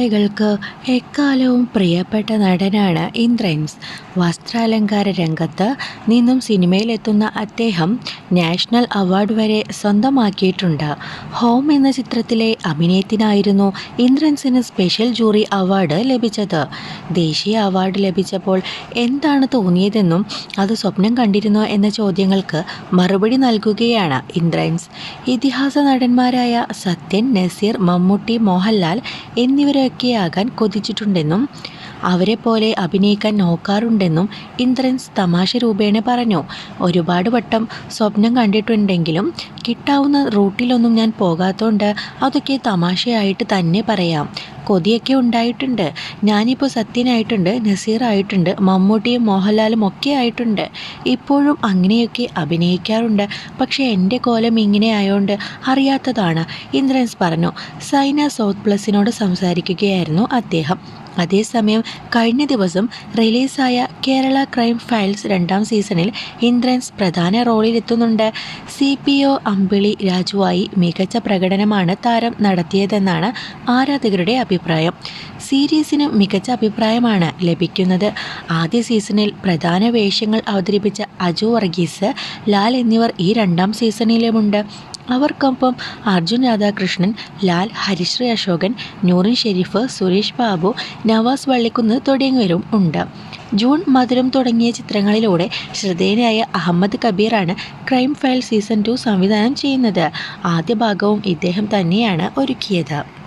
മലയാളികൾക്ക് എക്കാലവും പ്രിയപ്പെട്ട നടനാണ് ഇന്ദ്രൻസ്. വസ്ത്രാലങ്കാര രംഗത്ത് നിന്നും സിനിമയിലെത്തുന്ന അദ്ദേഹം നാഷണൽ അവാർഡ് വരെ സ്വന്തമാക്കിയിട്ടുണ്ട്. ഹോം എന്ന ചിത്രത്തിലെ അഭിനയത്തിനായിരുന്നു ഇന്ദ്രൻസിന് സ്പെഷ്യൽ ജൂറി അവാർഡ് ലഭിച്ചത്. ദേശീയ അവാർഡ് ലഭിച്ചപ്പോൾ എന്താണ് തോന്നിയതെന്നും അത് സ്വപ്നം കണ്ടിരുന്നോ എന്ന ചോദ്യങ്ങൾക്ക് മറുപടി നൽകുകയാണ് ഇന്ദ്രൻസ്. ഇതിഹാസ നടന്മാരായ സത്യൻ നസീർ മമ്മൂട്ടി മോഹൻലാൽ എന്നിവരൊക്കെയാകാൻ കൊതിച്ചിട്ടുണ്ടെന്നും അവരെ പോലെ അഭിനയിക്കാൻ നോക്കാറുണ്ടെന്നും ഇന്ദ്രൻസ് തമാശ രൂപേണ പറഞ്ഞു. ഒരുപാട് വട്ടം സ്വപ്നം കണ്ടിട്ടുണ്ടെങ്കിലും കിട്ടാവുന്ന റൂട്ടിലൊന്നും ഞാൻ പോകാത്തതുകൊണ്ട് അതൊക്കെ തമാശയായിട്ട് തന്നെ പറയാം. കൊതിയൊക്കെ ഉണ്ടായിട്ടുണ്ട്. ഞാനിപ്പോൾ സത്യനായിട്ടുണ്ട് നസീറായിട്ടുണ്ട് മമ്മൂട്ടിയും മോഹൻലാലും ഒക്കെ ആയിട്ടുണ്ട്. ഇപ്പോഴും അങ്ങനെയൊക്കെ അഭിനയിക്കാറുണ്ട്. പക്ഷേ എന്റെ കോലം ഇങ്ങനെ ആയതുകൊണ്ട് അറിയാത്തതാണ്. ഇന്ദ്രൻസ് പറഞ്ഞു സൈന സൗത്ത് പ്ലസിനോട് സംസാരിക്കുകയായിരുന്നു അദ്ദേഹം. അതേസമയം കഴിഞ്ഞ ദിവസം റിലീസായ കേരള ക്രൈം ഫയൽസ് രണ്ടാം സീസണിൽ ഇന്ദ്രൻസ് പ്രധാന റോളിലെത്തുന്നുണ്ട്. സി പി ഒ അമ്പിളി രാജുവായി മികച്ച പ്രകടനമാണ് താരം നടത്തിയതെന്നാണ് ആരാധകരുടെ അഭിപ്രായം. സീരീസിന് മികച്ച അഭിപ്രായമാണ് ലഭിക്കുന്നത്. ആദ്യ സീസണിൽ പ്രധാന വേഷങ്ങൾ അവതരിപ്പിച്ച അജു വർഗീസ് ലാൽ എന്നിവർ ഈ രണ്ടാം സീസണിലുമുണ്ട്. അവർക്കൊപ്പം അർജുൻ രാധാകൃഷ്ണൻ ലാൽ ഹരിശ്രീ അശോകൻ നൂറിൻ ഷെരീഫ് സുരേഷ് ബാബു നവാസ് വള്ളിക്കുന്ന് തുടങ്ങിയവരും ഉണ്ട്. ജൂൺ മധുരം തുടങ്ങിയ ചിത്രങ്ങളിലൂടെ ശ്രദ്ധേയനായ അഹമ്മദ് കബീറാണ് ക്രൈം ഫയൽ സീസൺ ടു സംവിധാനം ചെയ്യുന്നത്. ആദ്യ ഭാഗവും ഇദ്ദേഹം തന്നെയാണ് ഒരുക്കിയത്.